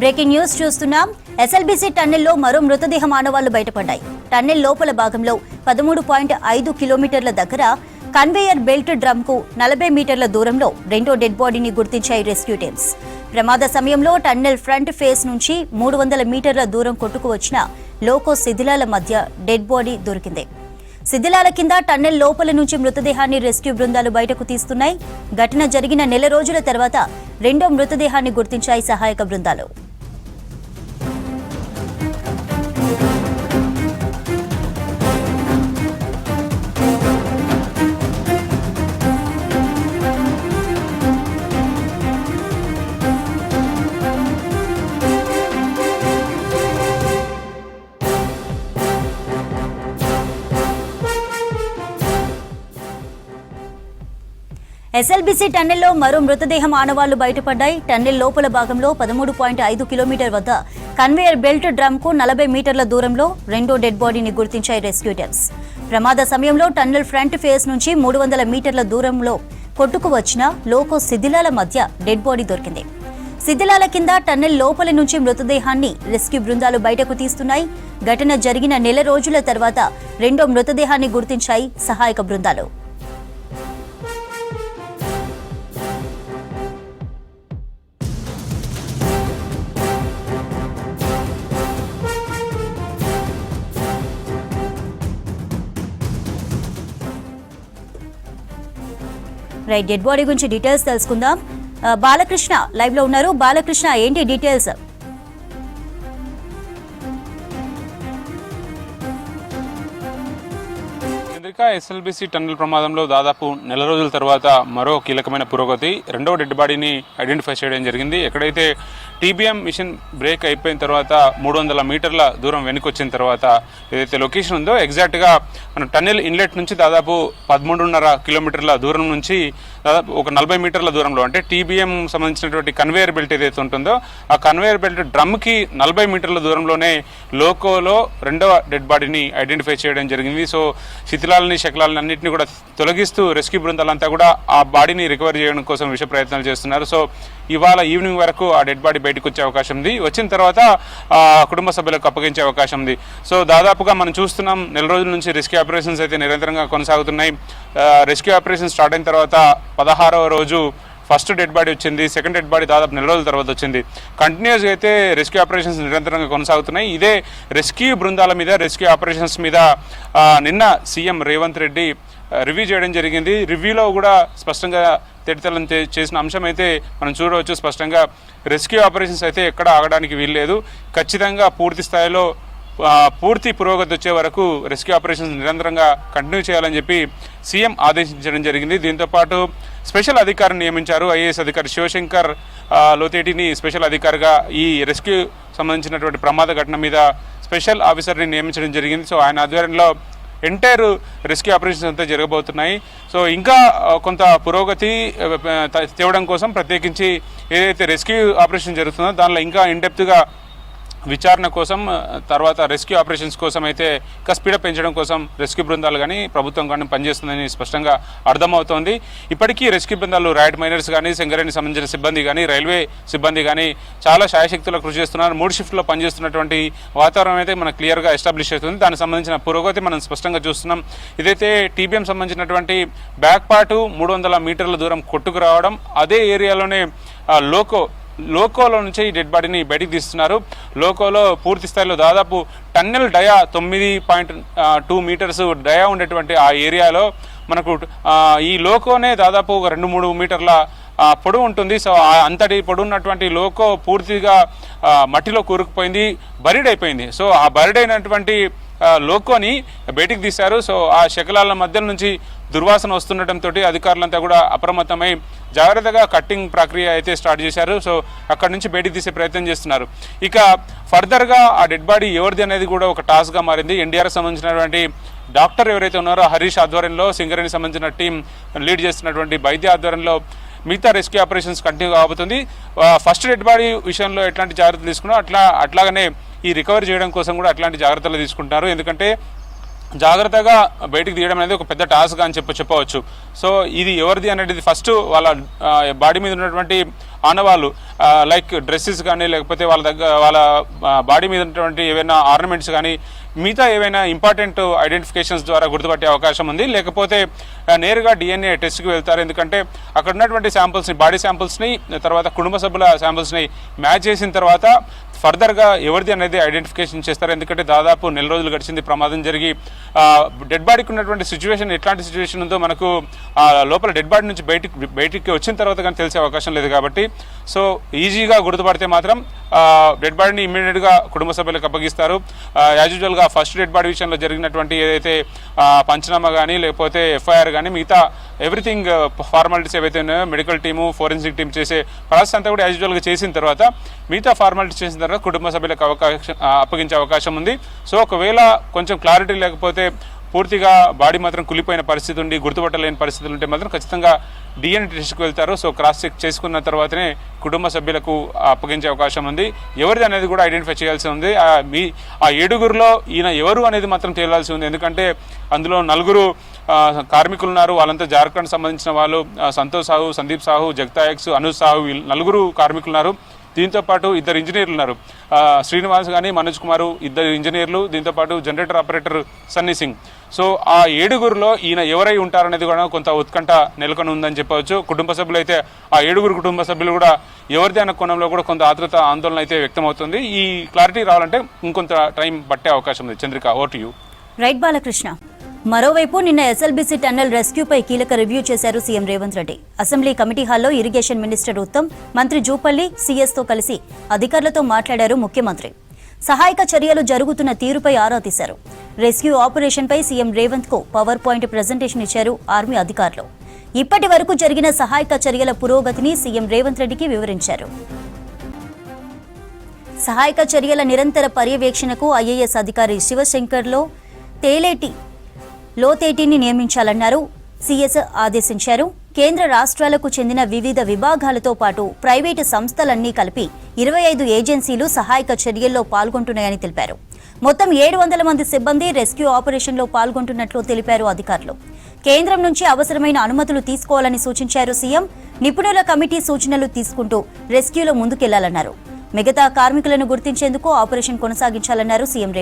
Breaking news చూస్తున్నాం. SLBC టన్నెల్లో మరో మృతదేహ మానవాళ్ళు బయటపడ్డాయి. టన్నెల్ లోపల భాగంలో పదమూడు పాయింట్ ఐదు కిలోమీటర్ల దగ్గర కన్వేయర్ బెల్ట్ డ్రమ్కు నలభై మీటర్ల దూరంలో రెండో డెడ్ బాడీని గుర్తించాయి రెస్క్యూ టీమ్స్. ప్రమాద సమయంలో టన్నెల్ ఫ్రంట్ ఫేస్ నుంచి మూడు వందల మీటర్ల దూరం కొట్టుకు వచ్చిన లోకో శిథిలాల మధ్య డెడ్ బాడీ దొరికింది. శిథిలాల కింద టన్నెల్ లోపల నుంచి మృతదేహాన్ని రెస్క్యూ బృందాలు బయటకు తీస్తున్నాయి. ఘటన జరిగిన నెల రోజుల తర్వాత రెండో మృతదేహాన్ని గుర్తించాయి సహాయక బృందాలు. ఎస్ఎల్బీసీ టన్నెల్లో మరో మృతదేహ మానవాళ్ళు బయటపడ్డాయి. టన్నెల్ లోపల భాగంలో పదమూడు పాయింట్ ఐదు కిలోమీటర్ వద్ద కన్వేయర్ బెల్ట్ డ్రమ్కు నలభై మీటర్ల దూరంలో రెండో డెడ్ బాడీని గుర్తించాయి రెస్క్యూ టీమ్స్. ప్రమాద సమయంలో టన్నెల్ ఫ్రంట్ ఫేస్ నుంచి మూడు వందల మీటర్ల దూరంలో కొట్టుకు వచ్చిన లోకో శిథిలాల మధ్య డెడ్ బాడీ దొరికింది. శిథిలాల కింద టన్నెల్ లోపలి నుంచి మృతదేహాన్ని రెస్క్యూ బృందాలు బయటకు తీస్తున్నాయి. ఘటన జరిగిన నెల రోజుల తర్వాత రెండో మృతదేహాన్ని గుర్తించాయి సహాయక బృందాలు. రైట్ డెడ్ బాడీ గురించి డీటెయిల్స్ తెలుసుకుందాం. బాలకృష్ణ లైవ్లో ఉన్నారు. బాలకృష్ణ ఏంటి డీటెయిల్స్? చంద్రిక ఎస్ఎల్బిసి టన్నెల్ ప్రమాదంలో దాదాపు నెల రోజుల తర్వాత మరో కీలకమైన పురోగతి. రెండవ డెడ్ బాడీని ఐడెంటిఫై చేయడం జరిగింది. ఎక్కడైతే టీబీఎం మిషన్ బ్రేక్ అయిపోయిన తర్వాత మూడు వందల మీటర్ల దూరం వెనుకొచ్చిన తర్వాత ఏదైతే లొకేషన్ ఉందో ఎగ్జాక్ట్గా మన టన్నెల్ ఇన్లెట్ నుంచి దాదాపు పదమూడున్నర కిలోమీటర్ల దూరం నుంచి దాదాపు ఒక నలభై మీటర్ల దూరంలో అంటే టీబీఎం సంబంధించినటువంటి కన్వేయర్ బెల్ట్ ఏదైతే ఉంటుందో ఆ కన్వేయర్ బెల్ట్ డ్రమ్కి నలభై మీటర్ల దూరంలోనే లోకోలో రెండవ డెడ్ బాడీని ఐడెంటిఫై చేయడం జరిగింది. సో శిథిలాలని శకలాలని అన్నింటినీ కూడా తొలగిస్తూ రెస్క్యూ బృందాలంతా కూడా ఆ బాడీని రికవర్ చేయడం కోసం విష ప్రయత్నాలు చేస్తున్నారు. సో ఇవాళ ఈవినింగ్ వరకు ఆ డెడ్ బాడీ బయటకు వచ్చే అవకాశం ఉంది. వచ్చిన తర్వాత కుటుంబ సభ్యులకు అప్పగించే అవకాశం ఉంది. సో దాదాపుగా మనం చూస్తున్నాం నెల రోజుల నుంచి రెస్క్యూ ఆపరేషన్స్ అయితే నిరంతరంగా కొనసాగుతున్నాయి. రెస్క్యూ ఆపరేషన్ స్టార్ట్ అయిన తర్వాత పదహారవ రోజు ఫస్ట్ డెడ్ బాడీ వచ్చింది. సెకండ్ డెడ్ బాడీ దాదాపు నెల రోజుల తర్వాత వచ్చింది. కంటిన్యూస్గా అయితే రెస్క్యూ ఆపరేషన్స్ నిరంతరంగా కొనసాగుతున్నాయి. ఇదే రెస్క్యూ బృందాల మీద రెస్క్యూ ఆపరేషన్స్ మీద నిన్న సీఎం రేవంత్ రెడ్డి రివ్యూ చేయడం జరిగింది. రివ్యూలో కూడా స్పష్టంగా తేటతెల్లం చేసిన అంశం అయితే మనం చూడవచ్చు. స్పష్టంగా రెస్క్యూ ఆపరేషన్స్ అయితే ఎక్కడ ఆగడానికి వీల్లేదు. ఖచ్చితంగా పూర్తి స్థాయిలో పూర్తి పురోగతి వచ్చే వరకు రెస్క్యూ ఆపరేషన్స్ నిరంతరంగా కంటిన్యూ చేయాలని చెప్పి సీఎం ఆదేశించడం జరిగింది. దీంతోపాటు స్పెషల్ అధికారిని నియమించారు. ఐఏఎస్ అధికారి శివశంకర్ లోతేటిని స్పెషల్ అధికారిగా ఈ రెస్క్యూ సంబంధించినటువంటి ప్రమాద ఘటన మీద స్పెషల్ ఆఫీసర్ని నియమించడం జరిగింది. సో ఆయన ఆధ్వర్యంలో ఎంటైర్ రెస్క్యూ ఆపరేషన్స్ అంతా జరగబోతున్నాయి. సో ఇంకా కొంత పురోగతి తేవడం కోసం ప్రత్యేకించి ఏదైతే రెస్క్యూ ఆపరేషన్ జరుగుతుందో దానిలో ఇంకా ఇన్డెప్త్గా విచారణ కోసం తర్వాత రెస్క్యూ ఆపరేషన్స్ కోసం అయితే ఇంకా స్పీడప్ పెంచడం కోసం రెస్క్యూ బృందాలు కానీ ప్రభుత్వం కానీ పనిచేస్తుందని స్పష్టంగా అర్థమవుతోంది. ఇప్పటికీ రెస్క్యూ బృందాలు రైడ్ మైనర్స్ కానీ సింగరేణి సంబంధించిన సిబ్బంది కానీ రైల్వే సిబ్బంది కానీ చాలా శాయశక్తులు కృషి చేస్తున్నారు. మూడు షిఫ్ట్లో పనిచేస్తున్నటువంటి వాతావరణం అయితే మనకు క్లియర్గా ఎస్టాబ్లిష్ అవుతుంది దానికి సంబంధించిన పురోగతి మనం స్పష్టంగా చూస్తున్నాం. ఇదైతే టీబీఎం సంబంధించినటువంటి బ్యాక్ పార్ట్ మూడు వందల మీటర్ల దూరం కొట్టుకు రావడం అదే ఏరియాలోనే లోకో లోకోలో నుంచి ఈ డెడ్ బాడీని బయటికి తీస్తున్నారు. లోకోలో పూర్తి స్థాయిలో దాదాపు టన్నెల్ డయా తొమ్మిది పాయింట్ టూ మీటర్స్ డయా ఉండేటువంటి ఆ ఏరియాలో మనకు ఈ లోకోనే దాదాపు ఒక రెండు మూడు మీటర్ల పొడవు ఉంటుంది. సో ఆ అంతటి పొడవు ఉన్నటువంటి లోకో పూర్తిగా మట్టిలో కూరుకుపోయింది బరిడ్ అయిపోయింది. సో ఆ బరిడ్ అయినటువంటి లోకోని బయటికి తీశారు. సో ఆ శకలాల మధ్య నుంచి దుర్వాసన వస్తుండటంతో అధికారులంతా కూడా అప్రమత్తమై జాగ్రత్తగా కట్టింగ్ ప్రక్రియ అయితే స్టార్ట్ చేశారు. సో అక్కడ నుంచి బయటికి తీసే ప్రయత్నం చేస్తున్నారు. ఇక ఫర్దర్గా ఆ డెడ్ బాడీ ఎవరిది అనేది కూడా ఒక టాస్క్గా మారింది. ఎన్డీఆర్ సంబంధించినటువంటి డాక్టర్ ఎవరైతే ఉన్నారో హరీష్ ఆధ్వర్యంలో సింగరేణి సంబంధించిన టీం లీడ్ చేస్తున్నటువంటి వైద్య ఆధ్వర్యంలో మిగతా రెస్క్యూ ఆపరేషన్స్ కంటిన్యూ కాబోతుంది. ఫస్ట్ డెడ్ బాడీ విషయంలో ఎట్లాంటి జాగ్రత్తలు తీసుకున్నా అట్లా అట్లాగనే ఈ రికవరీ చేయడం కోసం కూడా అట్లాంటి జాగ్రత్తలు తీసుకుంటారు ఎందుకంటే జాగ్రత్తగా బయటికి తీయడం అనేది ఒక పెద్ద టాస్క్ అని చెప్పి చెప్పవచ్చు. సో ఇది ఎవరిది అనేది ఫస్ట్ వాళ్ళ బాడీ మీద ఉన్నటువంటి ఆనవాళ్ళు లైక్ డ్రెస్సెస్ కానీ లేకపోతే వాళ్ళ దగ్గర వాళ్ళ బాడీ మీద ఉన్నటువంటి ఏవైనా ఆర్నమెంట్స్ కానీ మిగతా ఏవైనా ఇంపార్టెంట్ ఐడెంటిఫికేషన్స్ ద్వారా గుర్తుపట్టే అవకాశం ఉంది. లేకపోతే నేరుగా డిఎన్ఏ టెస్ట్కి వెళ్తారు. ఎందుకంటే అక్కడ ఉన్నటువంటి శాంపుల్స్ని బాడీ శాంపుల్స్ని తర్వాత కుటుంబ సభ్యుల శాంపుల్స్ని మ్యాచ్ చేసిన తర్వాత ఫర్దర్గా ఎవరిది అనేది ఐడెంటిఫికేషన్ చేస్తారు. ఎందుకంటే దాదాపు నెల రోజులు గడిచింది ప్రమాదం జరిగి డెడ్ బాడీకి ఉన్నటువంటి సిచ్యువేషన్ ఎట్లాంటి సిచ్యువేషన్ ఉందో మనకు లోపల డెడ్ బాడీ నుంచి బయటికి బయటికి వచ్చిన తర్వాత కానీ తెలిసే అవకాశం లేదు కాబట్టి. సో ఈజీగా గుర్తుపడితే మాత్రం డెడ్ బాడీని ఇమ్మీడియట్గా కుటుంబ సభ్యులకు అప్పగిస్తారు. యాజ్ యూజువల్గా ఫస్ట్ డెడ్ బాడీ విషయంలో జరిగినటువంటి ఏదైతే పంచనామా కానీ లేకపోతే ఎఫ్ఐఆర్ కానీ మిగతా ఎవ్రీథింగ్ ఫార్మాలిటీస్ ఏవైతే ఉన్నాయో మెడికల్ టీము ఫోరెన్సిక్ టీం చేసే ప్రాసెస్ అంతా కూడా యాజ్ యూజువల్గా చేసిన తర్వాత మిగతా ఫార్మాలిటీస్ చేసిన తర్వాత కుటుంబ సభ్యులకు అవకాశం అప్పగించే అవకాశం ఉంది. సో ఒకవేళ కొంచెం క్లారిటీ లేకపోతే పూర్తిగా బాడీ మాత్రం కులిపోయిన పరిస్థితి ఉండి గుర్తుపట్టలేని పరిస్థితులు ఉంటే మాత్రం ఖచ్చితంగా డిఎన్ఏ టెస్ట్కి వెళ్తారు. సో క్రాస్ చెక్ చేసుకున్న తర్వాతనే కుటుంబ సభ్యులకు అప్పగించే అవకాశం ఉంది. ఎవరిది అనేది కూడా ఐడెంటిఫై చేయాల్సి ఉంది. ఆ మీ ఆ ఏడుగురిలో ఈయన ఎవరు అనేది మాత్రం తేలాల్సి ఉంది. ఎందుకంటే అందులో నలుగురు కార్మికులు ఉన్నారు వాళ్ళంతా జార్ఖండ్ సంబంధించిన వాళ్ళు. సంతోష్ సాహు సందీప్ సాహు జగతాయక్స్ అనుజ్ సాహు వీళ్ళు నలుగురు కార్మికులు ఉన్నారు దీంతో పాటు ఇద్దరు ఇంజనీర్లు ఉన్నారు. శ్రీనివాస్ కానీ మనోజ్ కుమార్ ఇద్దరు ఇంజనీర్లు దీంతో పాటు generator operator Sunny Singh. So ఆ ఏడుగురులో ఈయన ఎవరై ఉంటారనేది కూడా కొంత ఉత్కంఠ నెలకొని ఉందని చెప్పవచ్చు. కుటుంబ సభ్యులు అయితే ఆ ఏడుగురు కుటుంబ సభ్యులు కూడా ఎవరిది అన్న కోణంలో కూడా కొంత ఆతృత ఆందోళన అయితే వ్యక్తమవుతుంది. ఈ క్లారిటీ రావాలంటే ఇంకొంత టైం పట్టే అవకాశం ఉంది. Chandrika over to you right Balakrishna. మరోవైపు నిన్న ఎస్ఎల్బీసీ టన్నెల్ రెస్క్యూపై కీలక రివ్యూ చేశారు CM Revanth Reddy. Assembly committee హాల్లో ఇరిగేషన్ మినిస్టర్ ఉత్తమ్ మంత్రి జూపల్లి సీఎస్తో కలిసి అధికారులతో మాట్లాడారు ముఖ్యమంత్రి. సహాయక చర్యలు జరుగుతున్న తీరుపై ఆరా తీశారు. రెస్క్యూ ఆపరేషన్పై సీఎం రేవంత్కు పవర్ పాయింట్ ప్రజెంటేషన్ ఇచ్చారు ఆర్మీ అధికారులు. ఇప్పటి వరకు జరిగిన సహాయక చర్యల పురోగతిని సీఎం రేవంత్ రెడ్డికి వివరించారు. సహాయక చర్యల నిరంతర పర్యవేక్షణకు ఐఏఎస్ అధికారి శివశంకర్లో తేలేటి లోతేటిని నియమించాలన్నారు. సీఎస్ ఆదేశించారు. కేంద్ర రాష్ట్రాలకు చెందిన వివిధ విభాగాలతో పాటు ప్రైవేటు సంస్థలన్నీ కలిపి ఇరవై ఐదు ఏజెన్సీలు సహాయక చర్యల్లో పాల్గొంటున్నాయని తెలిపారు. మొత్తం ఏడు వందల మంది సిబ్బంది రెస్క్యూ ఆపరేషన్లో పాల్గొంటున్నట్లు తెలిపారు అధికారులు. కేంద్రం నుంచి అవసరమైన అనుమతులు తీసుకోవాలని సూచించారు సీఎం. నిపుణుల కమిటీ సూచనలు తీసుకుంటూ రెస్క్యూలో ముందుకెళ్ళాలన్నారు. మిగతా కార్మికులను గుర్తించేందుకు ఆపరేషన్ కొనసాగించాలన్నారు సీఎం